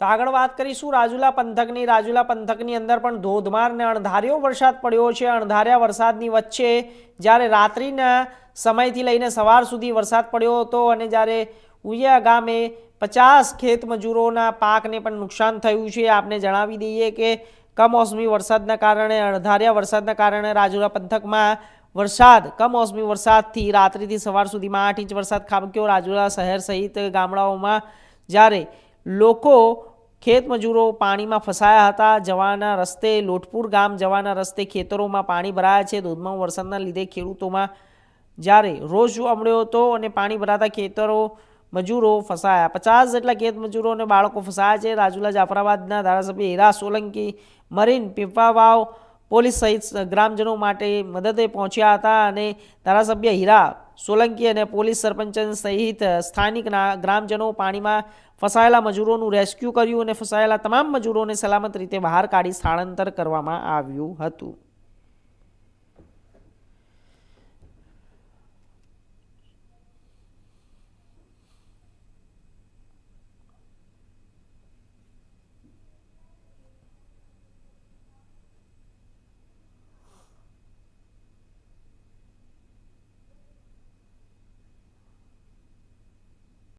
તો આગળ વાત કરીશું રાજુલા પંથકની. રાજુલા પંથકની અંદર પણ ધોધમાર ને અણધાર્યો વરસાદ પડ્યો છે. અણધાર્યા વરસાદની વચ્ચે જ્યારે રાત્રિના સમયથી લઈને સવાર સુધી વરસાદ પડ્યો હતો અને જ્યારે ઉયા ગામે પચાસ ખેત મજૂરોના પાકને પણ નુકસાન થયું છે. આપને જણાવી દઈએ કે કમોસમી વરસાદના કારણે, અણધાર્યા વરસાદના કારણે રાજુલા પંથકમાં વરસાદ, કમોસમી વરસાદથી રાત્રિથી સવાર સુધીમાં આઠ ઇંચ વરસાદ ખાબક્યો. રાજુલા શહેર સહિત ગામડાઓમાં જ્યારે લોકો ખેત મજૂરો પાણીમાં ફસાયા હતા. જવાના રસ્તે લોટપુર ગામ જવાના રસ્તે ખેતરોમાં પાણી ભરાયા છે. ધોધમાર વરસાદના લીધે ખેડૂતોમાં જ્યારે રોજ જોવા મળ્યો હતો અને પાણી ભરાતા ખેતરો મજૂરો ફસાયા. પચાસ જેટલા ખેત મજૂરો અને બાળકો ફસાયા છે. રાજુલા જાફરાબાદના ધારાસભ્ય હીરા સોલંકી, મરીન પીપાવાવ પોલીસ સહિત ગ્રામજનો માટે મદદે પહોંચ્યા હતા અને ધારાસભ્ય હીરા સોલંકી અને પોલીસ સરપંચ સહિત સ્થાનિક ના- ગ્રામજનો પાણીમાં ફસાયેલા મજૂરોનું રેસ્ક્યુ કર્યું અને ફસાયેલા તમામ મજૂરોને સલામત રીતે બહાર કાઢી સ્થળાંતર કરવામાં આવ્યું હતું.